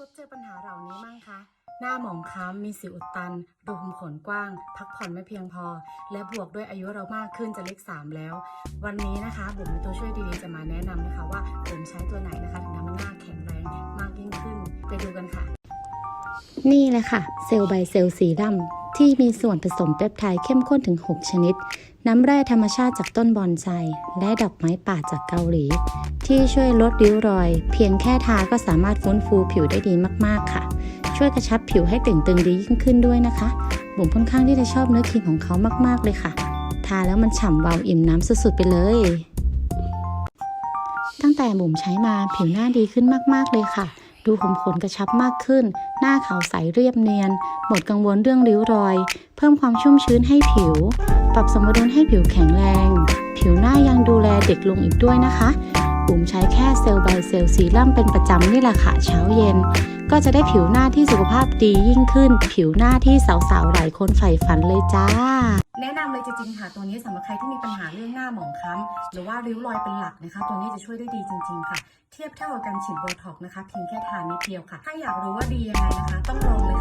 พบเจอปัญหาเหล่านี้มั้งคะ หน้าหมองคล้ำมีสิวอุดตันรูขุมขนกว้าง พักผ่อนไม่เพียงพอ และบวกด้วยอายุเรามากขึ้นจะเลขสามแล้ว วันนี้นะคะบุ๋มมีตัวช่วยดีๆจะมาแนะนำนะคะว่าควรใช้ตัวไหนนะคะถึงทำให้หน้าแข็งแรงมากยิ่งขึ้น ไปดูกันค่ะ นี่เลยค่ะ เซลล์ใบเซลล์สีดำ ที่มีส่วนผสมเปปไทด์เข้มข้นถึง 6 ชนิด น้ำแร่ธรรมชาติจากต้นบอนไซ และดอกไม้ป่าจากเกาหลี ที่ช่วยลดริ้วรอย เพียงแค่ทาก็สามารถฟื้นฟูผิวได้ดีมากๆค่ะ ช่วยกระชับผิวให้เต่งตึงดียิ่งขึ้นด้วยนะคะ บุ๋มค่อนข้างที่จะชอบเนื้อครีมของเขามากๆเลยค่ะ ทาแล้วมันฉ่ำเบาอิ่มน้ำสุดๆไปเลย ตั้งแต่บุ๋มใช้มาผิวหน้าดีขึ้นมากๆเลยค่ะ ดูผมขนกระชับมากขึ้น หน้าขาวใสเรียบเนียน หมดกังวลเรื่องริ้วรอย เพิ่มความชุ่มชื้นให้ผิว ปรับสมดุลให้ผิวแข็งแรง ผิวหน้ายังดูแลเด็กลงอีกด้วยนะคะ บุ๋มใช้แค่เซลล์ไบเซลล์ซีรั่มเป็นประจำนี่แหละค่ะเช้าเย็น ก็จะได้ผิวหน้าที่สุขภาพดียิ่งขึ้น ผิวหน้าที่สาวๆหลายคนใฝ่ฝันเลยจ้า แนะนำเลยจริงๆค่ะตัวนี้สำหรับใครที่มีปัญหาเรื่องหน้าหมองคล้ำหรือว่าริ้วรอยเป็นหลักนะคะ ตัวนี้จะช่วยได้ดีจริง ๆ ค่ะ เทียบเท่ากับการฉีดโบท็อกนะคะเพียงแค่ทานิดเดียวค่ะ ถ้าอยากรู้ว่าดียังไงนะคะ ต้องลองเลย